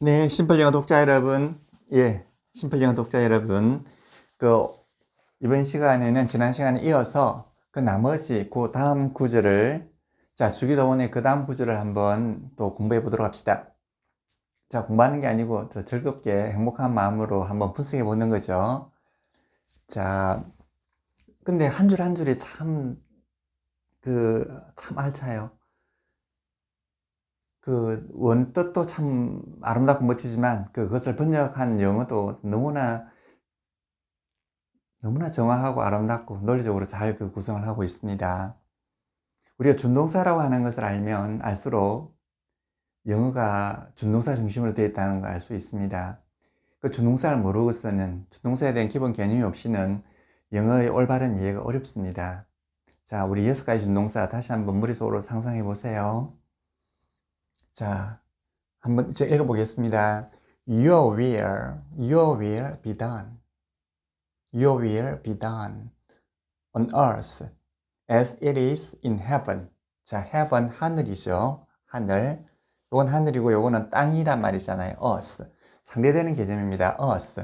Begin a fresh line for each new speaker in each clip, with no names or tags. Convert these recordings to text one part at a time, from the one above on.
네, 심플영어 독자 여러분, 예, 심플영어 독자 여러분, 그 이번 시간에는 지난 시간에 이어서 그 나머지 그 다음 구절을 자 주기도문의 그 다음 구절을 한번 또 공부해 보도록 합시다. 자 공부하는 게 아니고 더 즐겁게 행복한 마음으로 한번 분석해 보는 거죠. 자, 근데 한 줄 한 줄이 참 그 참 알차요. 그 원뜻도 참 아름답고 멋지지만 그것을 번역한 영어도 너무나 너무나 정확하고 아름답고 논리적으로 잘 그 구성을 하고 있습니다. 우리가 준동사라고 하는 것을 알면 알수록 영어가 준동사 중심으로 되어 있다는 걸 알 수 있습니다. 그 준동사를 모르고서는 준동사에 대한 기본 개념이 없이는 영어의 올바른 이해가 어렵습니다. 자, 우리 여섯 가지 준동사 다시 한번 머릿속으로 상상해 보세요. 자, 한번 이제 읽어보겠습니다. Your will, your will be done. Your will be done on earth as it is in heaven. 자, heaven 하늘이죠. 하늘. 요건 하늘이고 요거는 땅이란 말이잖아요. earth. 상대되는 개념입니다. earth.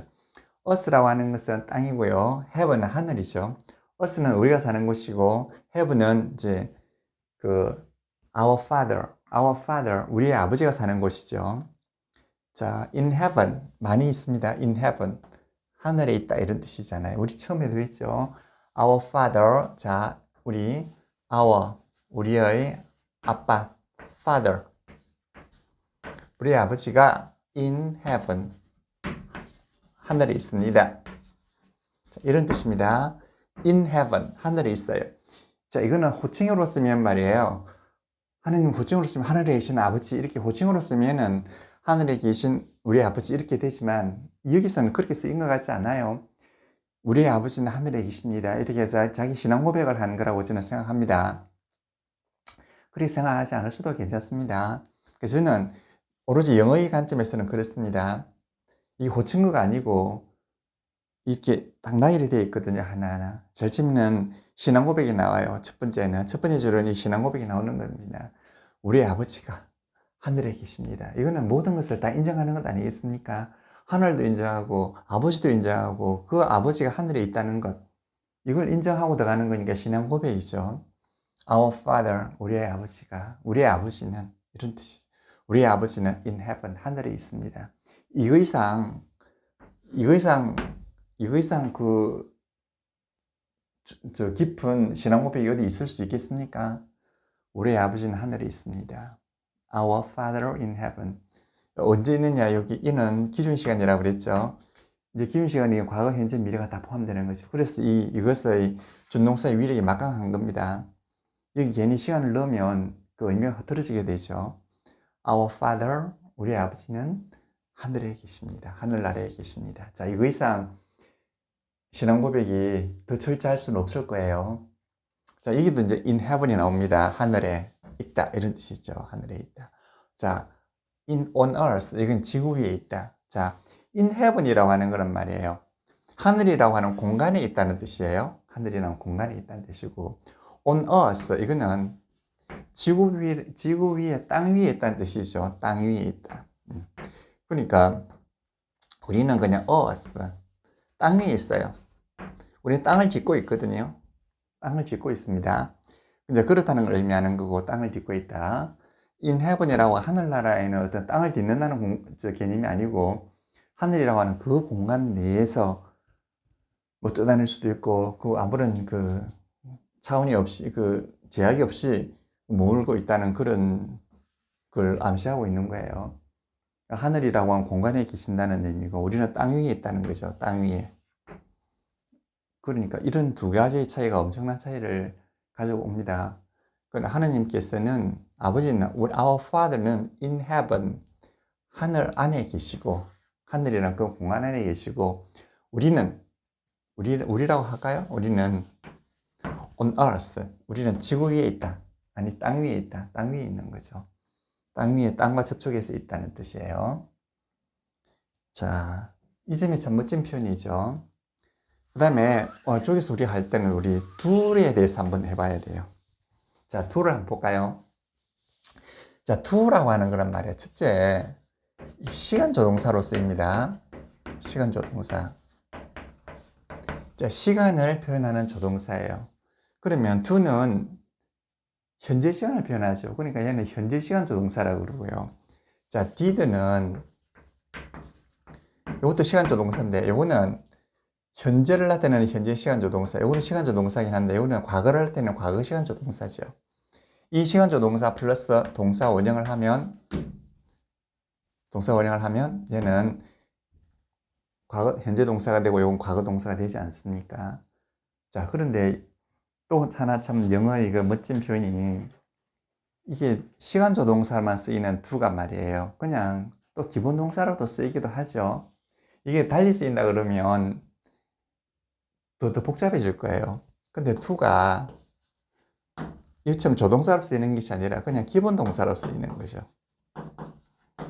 earth라고 하는 것은 땅이고요. heaven은 하늘이죠. earth는 우리가 사는 곳이고 heaven은 이제 그 our father, our father, 우리의 아버지가 사는 곳이죠. 자, in heaven 많이 있습니다. in heaven 하늘에 있다 이런 뜻이잖아요. 우리 처음에도 했죠. our father, 자, 우리 our 우리의 아빠 father 우리 아버지가 in heaven 하늘에 있습니다. 자, 이런 뜻입니다. in heaven 하늘에 있어요. 자, 이거는 호칭으로 쓰면 말이에요. 하느님 호칭으로 쓰면 하늘에 계신 아버지 이렇게 호칭으로 쓰면은 하늘에 계신 우리 아버지 이렇게 되지만 여기서는 그렇게 쓰인 것 같지 않아요. 우리 아버지는 하늘에 계십니다. 이렇게 자기 신앙 고백을 하는 거라고 저는 생각합니다. 그렇게 생각하지 않을 수도 괜찮습니다. 그래서 저는 오로지 영어의 관점에서는 그렇습니다. 이 호칭어가 아니고 이렇게 당나일이 되어 있거든요. 하나하나. 처음에는 신앙 고백이 나와요. 첫 번째는. 첫 번째 줄은 이 신앙 고백이 나오는 겁니다. 우리 아버지가 하늘에 계십니다. 이거는 모든 것을 다 인정하는 것 아니겠습니까? 하늘도 인정하고 아버지도 인정하고 그 아버지가 하늘에 있다는 것. 이걸 인정하고 들어가는 거니까 신앙 고백이죠. Our Father, 우리의 아버지가, 우리의 아버지는 이런 뜻이죠. 우리의 아버지는 in heaven, 하늘에 있습니다. 이거 이상, 이거 이상, 이거 이상 그, 저, 저 깊은 신앙 고백이 어디 있을 수 있겠습니까? 우리의 아버지는 하늘에 있습니다. Our Father in heaven. 언제 있느냐? 여기 이는 기준 시간이라고 그랬죠. 이제 기준 시간이 과거, 현재, 미래가 다 포함되는 거죠. 그래서 이, 이것의 준동사의 위력이 막강한 겁니다. 여기 괜히 시간을 넣으면 그 의미가 흐트러지게 되죠. Our Father, 우리 아버지는 하늘에 계십니다. 하늘나라에 계십니다. 자, 이거 이상 신앙 고백이 더 철저할 수는 없을 거예요. 자, 여기도 이제 in heaven이 나옵니다. 하늘에 있다. 이런 뜻이죠. 하늘에 있다. 자, in on earth. 이건 지구 위에 있다. 자, in heaven이라고 하는 그런 말이에요. 하늘이라고 하는 공간에 있다는 뜻이에요. 하늘이라는 공간에 있다는 뜻이고, on earth. 이거는 지구 위에, 지구 위에, 땅 위에 있다는 뜻이죠. 땅 위에 있다. 음. 그러니까, 우리는 그냥 earth. 땅 위에 있어요. 우리는 땅을 짓고 있거든요. 땅을 짓고 있습니다. 이제 그렇다는 걸 의미하는 거고 땅을 딛고 있다. in heaven이라고 하늘나라에는 어떤 땅을 딛는다는 공, 저 개념이 아니고 하늘이라고 하는 그 공간 내에서 뭐 떠다닐 수도 있고 그 아무런 그 차원이 없이 그 제약이 없이 머물고 있다는 그런 걸 암시하고 있는 거예요. 하늘이라고 하는 공간에 계신다는 의미고 우리는 땅 위에 있다는 거죠. 땅 위에. 그러니까 이런 두 가지의 차이가 엄청난 차이를 가지고 옵니다. 그러나 하나님께서는 아버지는 our father는 in heaven 하늘 안에 계시고 하늘이란 그 공간 안에 계시고 우리는 우리 우리라고 할까요? 우리는 on earth 우리는 지구 위에 있다. 아니 땅 위에 있다. 땅 위에 있는 거죠. 땅 위에 땅과 접촉해서 있다는 뜻이에요. 자, 이 점이 참 멋진 표현이죠. 그 다음에 어, 저기서 우리 할 때는 우리 둘에 대해서 한번 해봐야 돼요. 자, 둘을 한번 볼까요? 자, 둘라고 하는 거란 말이에요. 첫째, 시간 조동사로 쓰입니다. 시간 조동사. 자, 시간을 표현하는 조동사예요. 그러면 do는 현재 시간을 표현하죠. 그러니까 얘는 현재 시간 조동사라고 그러고요. 자, did는 이것도 시간 조동사인데 이거는 현재를 나타내는 현재 시간 조 동사. 이거는 시간 조 동사긴 한데 이거는 과거를 나타내는 과거 시간 조 동사죠. 이 시간 조 동사 플러스 동사 원형을 하면 동사 원형을 하면 얘는 과거 현재 동사가 되고 이건 과거 동사가 되지 않습니까? 자, 그런데 또 하나 참 영어의 그 멋진 표현이 이게 시간 조 동사만 쓰이는 두가 말이에요. 그냥 또 기본 동사로도 쓰이기도 하죠. 이게 달리 쓰인다 그러면 더, 더 복잡해질 거예요. 근데 투가 이처럼 조동사로 쓰이는 것이 아니라 그냥 기본 동사로 쓰이는 거죠.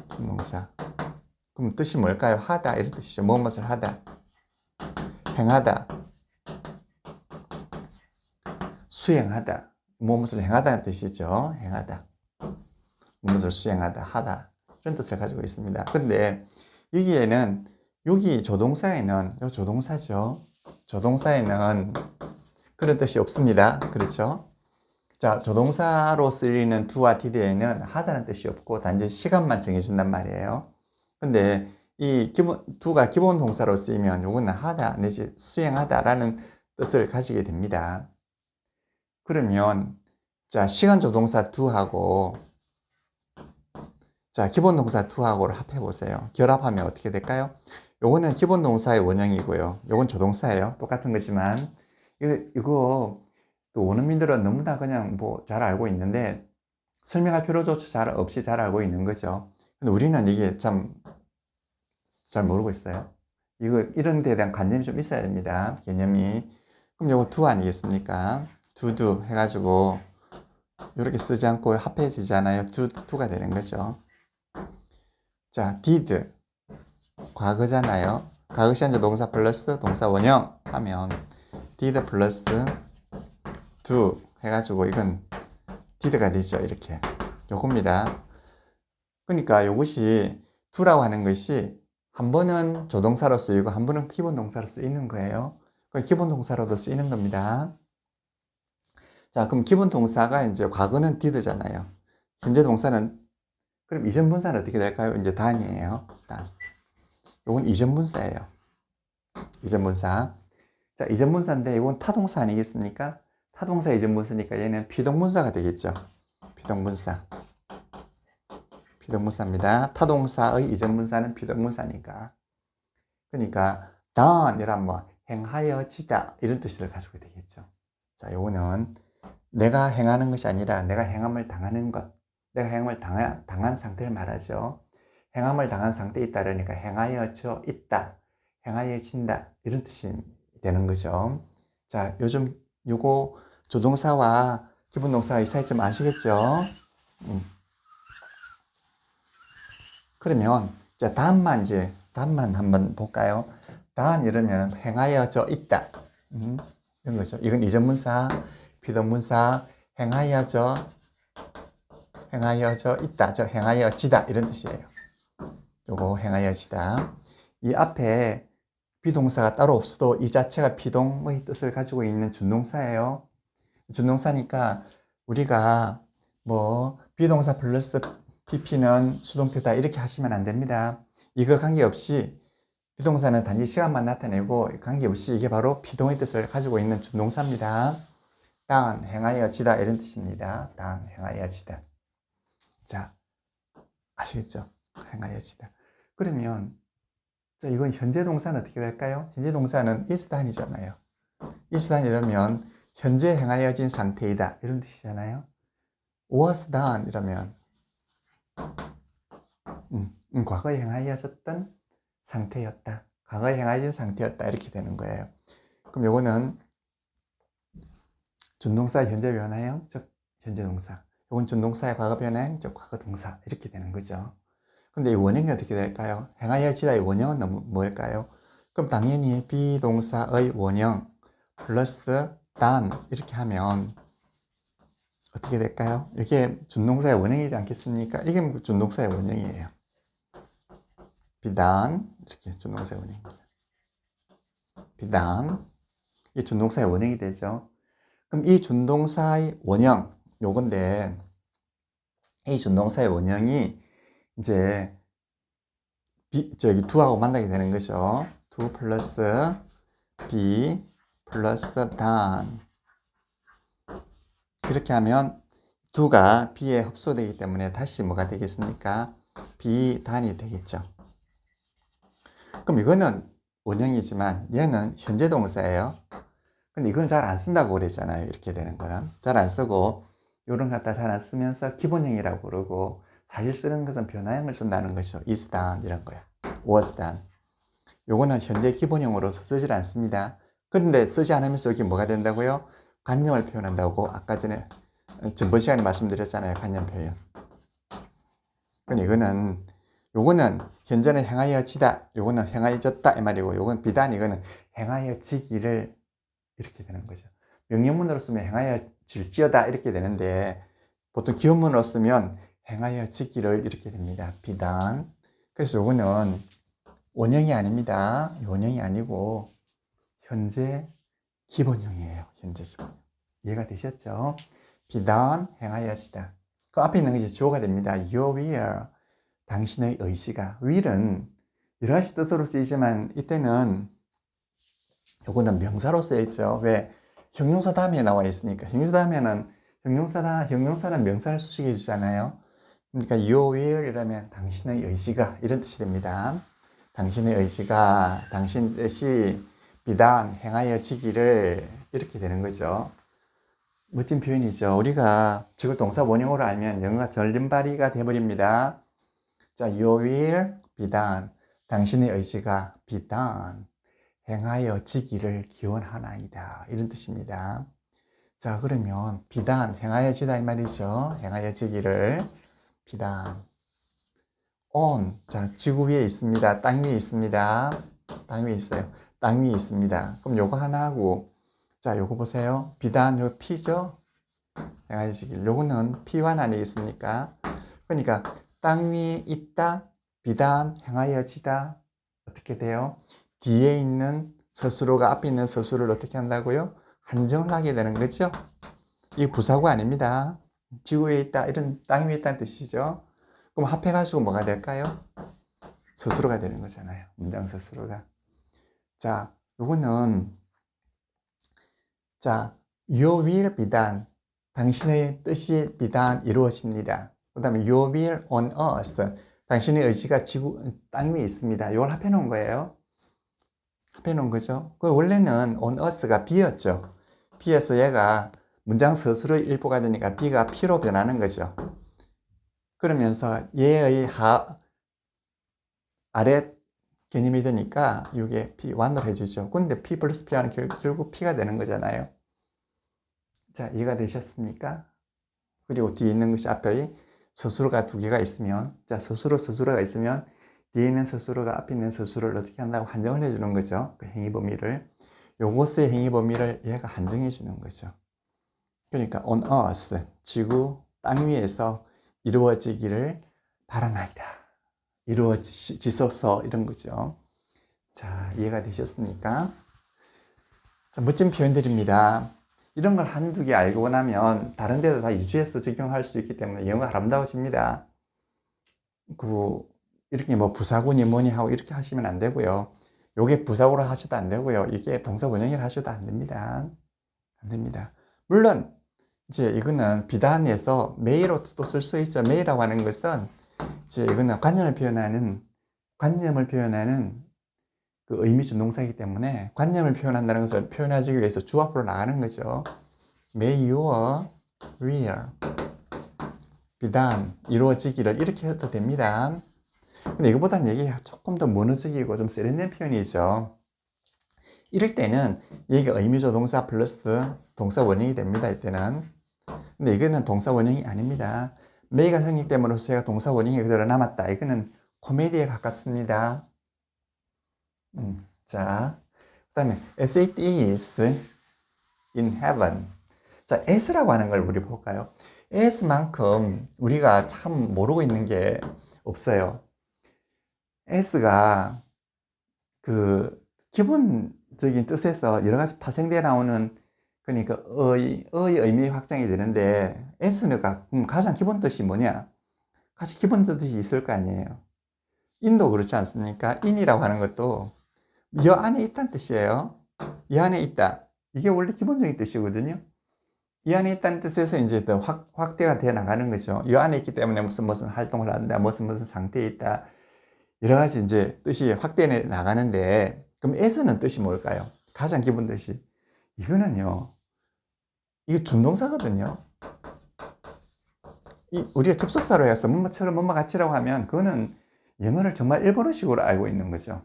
동사. 그럼 뜻이 뭘까요? 하다 이런 뜻이죠. 무엇을 하다. 행하다. 수행하다. 무엇을 행하다는 뜻이죠. 행하다. 무엇을 수행하다, 하다. 이런 뜻을 가지고 있습니다. 근데 여기에는 여기 조동사에는 요 조동사죠. 조동사에는 그런 뜻이 없습니다. 그렇죠? 자, 조동사로 쓰이는 do와 did에는 하다는 뜻이 없고 단지 시간만 정해준단 말이에요. 근데 이 기본, do가 기본 동사로 쓰이면 요거는 하다 내지 수행하다라는 뜻을 가지게 됩니다. 그러면 자, 시간 조동사 do하고 자, 기본 동사 do하고를 합해 보세요. 결합하면 어떻게 될까요? 요거는 기본 동사의 원형이고요. 요건 조동사예요. 똑같은 거지만 이거, 이거 또 원어민들은 너무나 그냥 뭐 잘 알고 있는데 설명할 필요조차 잘 없이 잘 알고 있는 거죠. 근데 우리는 이게 참 잘 모르고 있어요. 이거 이런 데에 대한 관념이 좀 있어야 됩니다. 개념이. 그럼 요거 두 아니겠습니까? 두두 해가지고 이렇게 쓰지 않고 합해지잖아요. 두 두가 되는 거죠. 자, did 과거잖아요. 과거 시한제 동사 플러스 동사 원형 하면 did 플러스 do 해가지고 이건 did가 되죠. 이렇게 요겁니다. 그러니까 이것이 do라고 하는 것이 한 번은 조동사로 쓰이고 한 번은 기본 동사로 쓰이는 거예요. 기본 동사로도 쓰이는 겁니다. 자, 그럼 기본 동사가 이제 과거는 did잖아요. 현재 동사는 그럼 이전 분사는 어떻게 될까요? 이제 단이에요. 단. 요건 이전 분사예요. 이전 분사. 자, 이전 분사인데 이건 타동사 아니겠습니까? 타동사 이전 분사니까 얘는 비동분사가 되겠죠. 비동분사. 비동분사입니다. 타동사의 이전 분사는 비동분사니까. 그러니까 done이란 뭐 행하여지다 이런 뜻을 가지고 되겠죠. 자, 요거는 내가 행하는 것이 아니라 내가 행함을 당하는 것. 내가 행함을 당한, 당한 상태를 말하죠. 행함을 당한 상태에 있다라니까 행하여져 있다, 행하여진다 이런 뜻이 되는 거죠. 자, 요즘 요거 조동사와 기본동사 이 차이점 아시겠죠? 음. 그러면 자 다음만 이제 다음만 한번 볼까요? 단 이러면 행하여져 있다. 음, 이런 거죠. 이건 이전문사, 비동문사, 행하여져 행하여져 있다. 저 행하여지다 이런 뜻이에요. 요거 행하여지다. 이 앞에 비동사가 따로 없어도 이 자체가 비동의 뜻을 가지고 있는 준동사예요. 준동사니까 우리가 뭐 비동사 플러스 pp는 수동태다 이렇게 하시면 안 됩니다. 이거 관계없이 비동사는 단지 시간만 나타내고 관계없이 이게 바로 비동의 뜻을 가지고 있는 준동사입니다. 당 행하여지다 이런 뜻입니다. 당 행하여지다. 자 아시겠죠? 행하여지다. 그러면 자, 이건 현재 동사는 어떻게 될까요? 현재 동사는 is단이잖아요. is단 이러면 현재 행하여진 상태이다. 이런 뜻이잖아요. was done 이러면 음, 음, 과거에 행하여졌던 상태였다. 과거에 행하여진 상태였다. 이렇게 되는 거예요. 그럼 요거는 준동사 현재 변화형, 즉 현재 동사. 요건 준동사의 과거 변화형, 즉 과거 동사. 이렇게 되는 거죠. 근데 이 원형이 어떻게 될까요? 행하여지다의 원형은 뭘까요? 그럼 당연히 비동사의 원형 플러스 단 이렇게 하면 어떻게 될까요? 이게 준동사의 원형이지 않겠습니까? 이게 준동사의 원형이에요. 비단 이렇게 준동사의 원형입니다. 비단 이 준동사의 원형이 되죠. 그럼 이 준동사의 원형 요건데 이 준동사의 원형이 이제 비, 저기 두하고 만나게 되는 거죠. 두 플러스 비 플러스 단 이렇게 하면 두가 비에 흡수되기 때문에 다시 뭐가 되겠습니까? 비단이 되겠죠. 그럼 이거는 원형이지만 얘는 현재 동사예요. 근데 이건 잘 안 쓴다고 그랬잖아요. 이렇게 되는 거는. 잘 안 쓰고 요런 갖다 잘 안 쓰면서 기본형이라고 그러고 사실 쓰는 것은 변화형을 쓴다는 것이죠. is done 이런 거야. was done. 요거는 현재 기본형으로서 쓰질 않습니다. 그런데 쓰지 않으면서 여기 뭐가 된다고요? 관념을 표현한다고 아까 전에 전번 시간에 말씀드렸잖아요. 관념 표현. 그럼 이거는 요거는 현재는 행하여지다. 요거는 행하여졌다 이 말이고 요건 비단 이거는 행하여지기를 이렇게 되는 거죠. 명령문으로 쓰면 행하여질지어다 이렇게 되는데 보통 기업문으로 쓰면 행하여 지기를 이렇게 됩니다. 비단. 그래서 요거는 원형이 아닙니다. 원형이 아니고 현재 기본형이에요. 현재 기본형. 이해가 되셨죠? 비단 행하여 지다. 그 앞에 있는 것이 주어가 됩니다. Your will. 당신의 의지가. will은 여러 가지 뜻으로 쓰이지만 이때는 요거는 명사로 쓰여있죠. 왜? 형용사 다음에 나와 있으니까. 형용사 다음에는 형용사다, 형용사는 명사를 수식해 주잖아요. 그러니까 your will 이라면 당신의 의지가 이런 뜻이 됩니다. 당신의 의지가 당신 뜻이 비단 행하여지기를 이렇게 되는 거죠. 멋진 표현이죠. 우리가 지금 동사 원형으로 알면 영어가 절림발이가 돼버립니다. 자, your will 비단 당신의 의지가 비단 행하여지기를 기원하나이다 이런 뜻입니다. 자 그러면 비단 행하여지다 이 말이죠. 행하여지기를 비단 on 자 지구 위에 있습니다. 땅 위에 있습니다. 땅 위에 있어요. 땅 위에 있습니다. 그럼 요거 하나 하고 자 요거 보세요. 비단 요 피죠. 행하여지길 요거는 피환 아니겠습니까? 그러니까 땅 위에 있다 비단 행하여지다 어떻게 돼요? 뒤에 있는 서술어가 앞에 있는 서술을 어떻게 한다고요? 한정을 하게 되는 거죠. 이 부사구 아닙니다. 지구에 있다 이런 땅 위에 있다는 뜻이죠. 그럼 합해가지고 뭐가 될까요? 서술어가 되는 거잖아요. 문장 서술어가. 자, 요거는 자, your will 비단 당신의 뜻이 비단 이루어집니다. 그 다음에 your will on earth 당신의 의지가 지구 땅 위에 있습니다. 이걸 합해 놓은 거예요. 합해 놓은 거죠. 그 원래는 on earth가 B였죠. B에서 얘가 문장 서술의 일부가 되니까 B가 P로 변하는 거죠. 그러면서 얘의 하 아래 개념이 되니까 이게 P1으로 해주죠. 근데 P 플러스 P는 결국 P가 되는 거잖아요. 자, 이해가 되셨습니까? 그리고 뒤에 있는 것이 앞에 서술어가 두 개가 있으면, 자, 서술어, 서술어가 있으면 뒤에 있는 서술어가 앞에 있는 서술어를 어떻게 한다고 한정을 해주는 거죠. 그 행위 범위를. 요것의 행위 범위를 얘가 한정해 주는 거죠. 그러니까 on earth, 지구, 땅 위에서 이루어지기를 바라나이다. 이루어지소서 이런 거죠. 자, 이해가 되셨습니까? 자, 멋진 표현들입니다. 이런 걸 한두 개 알고 나면 다른 데도 다 유지해서 적용할 수 있기 때문에 영어가 아름다워집니다. 그 이렇게 뭐 부사구니 뭐니 하고 이렇게 하시면 안 되고요. 요게 부사구로 하셔도 안 되고요. 이게 동사 원형을 하셔도 안 됩니다. 안 됩니다. 물론 이제 이거는 비단에서 메이로도 쓸 수 있죠. 메이라고 하는 것은 이제 이거는 관념을 표현하는 관념을 표현하는 그 의미주 동사이기 때문에 관념을 표현한다는 것을 표현하기 위해서 주 앞으로 나가는 거죠. May your will 비단 이루어지기를 이렇게 해도 됩니다. 근데 이거보다는 얘기가 조금 더 모노적이고 좀 세련된 표현이죠. 이럴 때는 얘가 의미조 동사 플러스 동사 원형이 됩니다. 이때는. 근데 이거는 동사 원형이 아닙니다. 메이가 성립됨으로써 얘가 동사 원형이 그대로 남았다. 이거는 코미디에 가깝습니다. 음, 자, 그 다음에 as it is in heaven. 자, as라고 하는 걸 우리 볼까요? as만큼 우리가 참 모르고 있는 게 없어요. S가 그 기본적인 뜻에서 여러 가지 파생돼 나오는 그러니까 의, 의 의미 확장이 되는데 S는 가- 그럼 가장 기본 뜻이 뭐냐? 같이 기본 뜻이 있을 거 아니에요. 인도 그렇지 않습니까? 인이라고 하는 것도 이 안에 있다는 뜻이에요. 이 안에 있다. 이게 원래 기본적인 뜻이거든요. 이 안에 있다는 뜻에서 이제 더 확, 확대가 돼 나가는 거죠. 이 안에 있기 때문에 무슨 무슨 활동을 한다, 무슨 무슨 상태에 있다. 여러 가지 이제 뜻이 확대해 나가는데, 그럼 S는 뜻이 뭘까요? 가장 기본 뜻이. 이거는요, 이거 준동사거든요. 이, 우리가 접속사로 해서 뭐뭐처럼 뭐뭐 같이라고 하면, 그거는 영어를 정말 일본어식으로 알고 있는 거죠.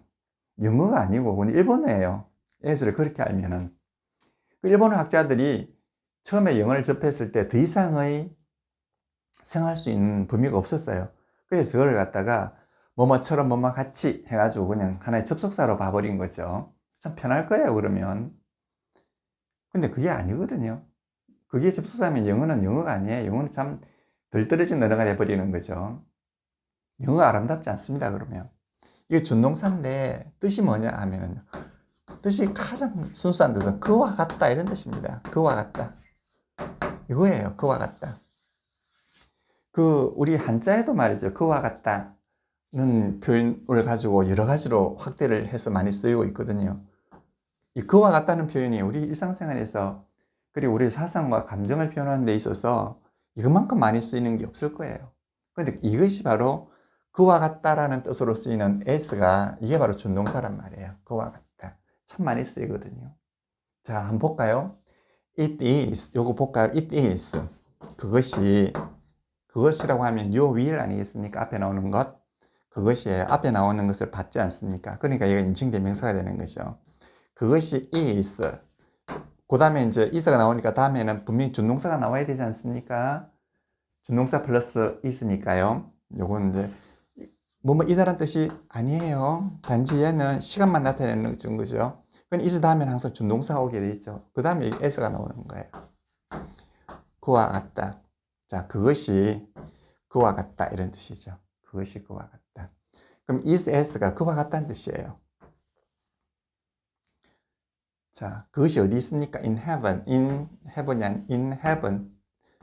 영어가 아니고, 그건 일본어예요. S를 그렇게 알면은. 그 일본어 학자들이 처음에 영어를 접했을 때 더 이상의 생각할 수 있는 범위가 없었어요. 그래서 저걸 갖다가 뭐뭐처럼 뭐뭐 같이 해가지고 그냥 하나의 접속사로 봐버린 거죠. 참 편할 거예요, 그러면. 근데 그게 아니거든요. 그게 접속사면 영어는 영어가 아니에요. 영어는 참덜 떨어진 언어가 돼버리는 거죠. 영어가 아름답지 않습니다, 그러면. 이게 준동사인데 뜻이 뭐냐 하면은 뜻이 가장 순수한 뜻은 그와 같다 이런 뜻입니다. 그와 같다. 이거예요. 그와 같다. 그 우리 한자에도 말이죠. 그와 같다는 표현을 가지고 여러 가지로 확대를 해서 많이 쓰이고 있거든요. 이 그와 같다는 표현이 우리 일상생활에서 그리고 우리 사상과 감정을 표현하는 데 있어서 이것만큼 많이 쓰이는 게 없을 거예요. 그런데 이것이 바로 그와 같다라는 뜻으로 쓰이는 s가 이게 바로 준동사란 말이에요. 그와 같다. 참 많이 쓰이거든요. 자, 한번 볼까요? It is. 요거 볼까요? It is. 그것이 그것이라고 하면 요 will 아니겠습니까? 앞에 나오는 것. 그것이에요. 앞에 나오는 것을 받지 않습니까? 그러니까 이거 인칭대명사가 되는 거죠. 그것이 is. 그 다음에 이제 is가 나오니까 다음에는 분명히 준동사가 나와야 되지 않습니까? 준동사 플러스 is니까요. 요건 이제 뭐뭐 이다란 뜻이 아니에요. 단지 얘는 시간만 나타내는 거죠. 그건 is 다음에는 항상 준동사가 오게 돼 있죠. 그 다음에 s가 나오는 거예요. 그와 같다. 자, 그것이 그와 같다 이런 뜻이죠. 그것이 그와 같다. 그럼 is s가 그와 같다는 뜻이에요. 자, 그것이 어디 있습니까? In heaven. In heaven이 아닌 in heaven.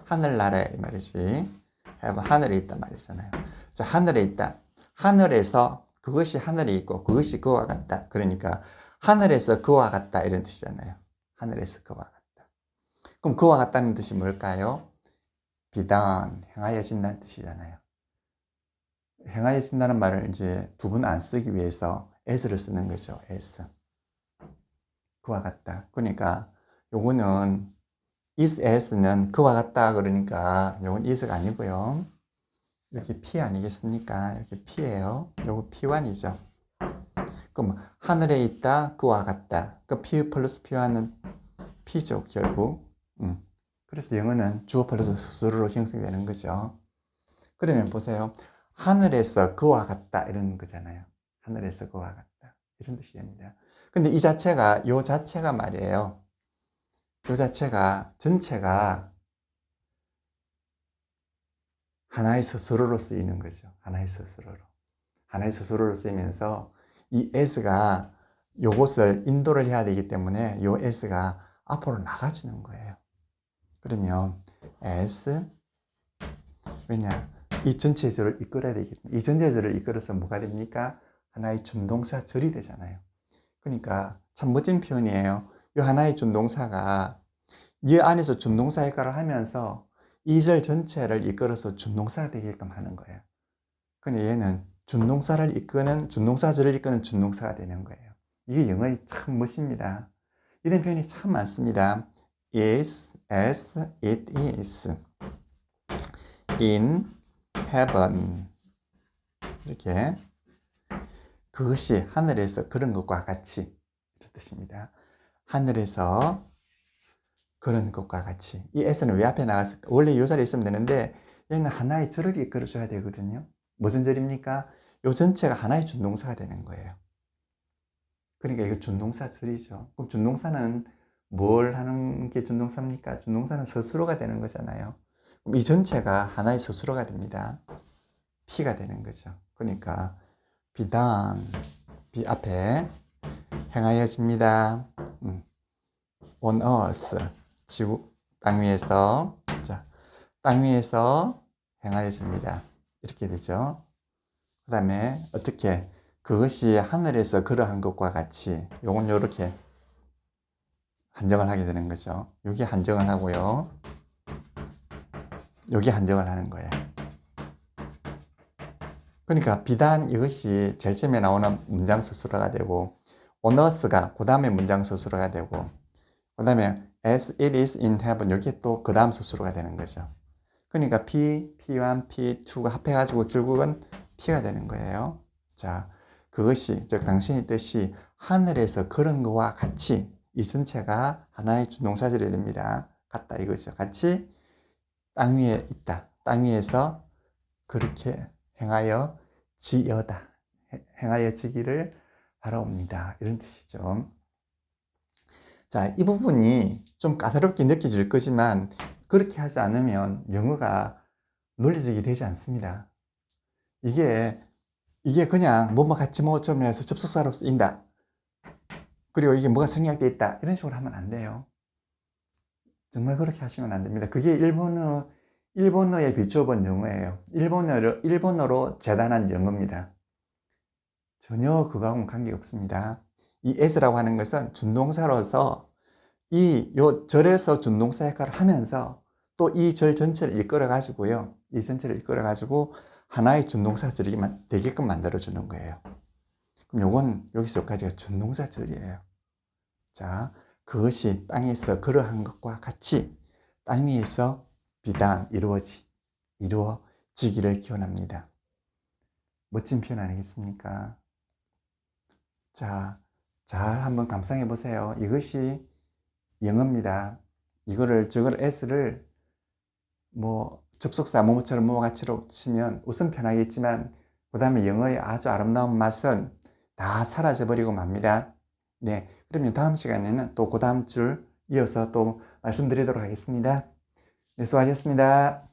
하늘나라에 말이지. heaven 하늘에 있다 말이잖아요. 자, 하늘에 있다. 하늘에서 그것이 하늘에 있고 그것이 그와 같다. 그러니까 하늘에서 그와 같다 이런 뜻이잖아요. 하늘에서 그와 같다. 그럼 그와 같다는 뜻이 뭘까요? 비단 행하여진다는 뜻이잖아요. 행하여진다는 말을 이제 두 분 안 쓰기 위해서 s를 쓰는 거죠. s. 그와 같다. 그러니까 요거는 is s는 그와 같다 그러니까 요건 is가 아니고요. 이렇게 p 아니겠습니까? 이렇게 p예요. 요거 p1이죠. 그럼 하늘에 있다 그와 같다. 그 p 플러스 p와는 p죠 결국. 음. 그래서 영어는 주어 플러스 수수로 형성되는 거죠. 그러면 보세요. 하늘에서 그와 같다 이런 거잖아요. 하늘에서 그와 같다 이런 뜻이 됩니다. 근데 이 자체가 요 자체가 말이에요. 요 자체가 전체가 하나의 스스로로 쓰이는 거죠. 하나의 스스로로. 하나의 스스로로 쓰이면서 이 s가 요것을 인도를 해야 되기 때문에 요 s가 앞으로 나가주는 거예요. 그러면 s 왜냐 이 전체절을 이끌어야 때문에 이 전체절을 이끌어서 뭐가 됩니까? 하나의 준동사 절이 되잖아요. 그러니까 참 멋진 표현이에요. 이 하나의 준동사가 이 안에서 준동사 역할을 하면서 이 절 전체를 이끌어서 준동사가 되게끔 하는 거예요. 근데 얘는 준동사를 이끄는 준동사절을 이끄는 준동사가 되는 거예요. 이게 영어의 참 멋입니다. 이런 표현이 참 많습니다. is, as, it is. in heaven. 이렇게 그것이 하늘에서 그런 것과 같이 이런 뜻입니다. 하늘에서 그런 것과 같이 이 s는 왜 앞에 나갔을까? 원래 이 자리에 있으면 되는데 얘는 하나의 절을 이끌어줘야 되거든요. 무슨 절입니까? 요 전체가 하나의 준동사가 되는 거예요. 그러니까 이거 준동사 절이죠. 그럼 준동사는 뭘 하는 게 준동사입니까? 준동사는 스스로가 되는 거잖아요. 그럼 이 전체가 하나의 스스로가 됩니다. P가 되는 거죠. 그러니까 비단 비 앞에 행하여집니다. 음. on 지구 땅 위에서 자, 땅 위에서 행하여집니다. 이렇게 되죠. 그 다음에 어떻게 그것이 하늘에서 그러한 것과 같이 요건 요렇게 한정을 하게 되는 거죠. 여기 한정을 하고요. 여기 한정을 하는 거예요. 그러니까 비단 이것이 제일 처음에 나오는 문장 스스로가 되고 오너스가 그 다음에 문장 스스로가 되고 그 다음에 as it is in heaven 여기 또그 다음 스스로가 되는 거죠. 그러니까 P, P1, P2가 합해가지고 결국은 P가 되는 거예요. 자, 그것이 즉 당신의 뜻이 하늘에서 그런 거와 같이 이 전체가 하나의 준동사절이 됩니다. 같다 이거죠. 같이 땅 위에 있다. 땅 위에서 그렇게 행하여 지여다. 행하여 지기를 바라옵니다. 이런 뜻이죠. 자, 이 부분이 좀 까다롭게 느껴질 거지만 그렇게 하지 않으면 영어가 논리적이 되지 않습니다. 이게 이게 그냥 뭐뭐 같이 뭐좀 해서 접속사로 쓰인다. 그리고 이게 뭐가 생략돼 있다. 이런 식으로 하면 안 돼요. 정말 그렇게 하시면 안 됩니다. 그게 일본어 일본어에 비추어본 영어예요. 일본어로 일본어로 재단한 영어입니다. 전혀 그거하고는 관계 없습니다. 이 as라고 하는 것은 준동사로서 이 요 절에서 준동사 역할을 하면서 또 이 절 전체를 이끌어 가지고요. 이 전체를 이끌어 가지고 하나의 준동사 절이 되게끔 만들어 주는 거예요. 그럼 요건 여기서 여기까지가 준동사 절이에요. 자, 그것이 땅에서 그러한 것과 같이 땅 위에서 비단 이루어지 이루어지기를 기원합니다. 멋진 표현 아니겠습니까? 자, 잘 한번 감상해 보세요. 이것이 영어입니다. 이거를 저걸 s를 뭐 접속사 뭐뭐처럼 뭐뭐 같이로 치면 우선 편하겠지만 그 다음에 영어의 아주 아름다운 맛은 다 사라져 버리고 맙니다. 네, 그러면 다음 시간에는 또 그 다음 줄 이어서 또 말씀드리도록 하겠습니다. 네, 수고하셨습니다.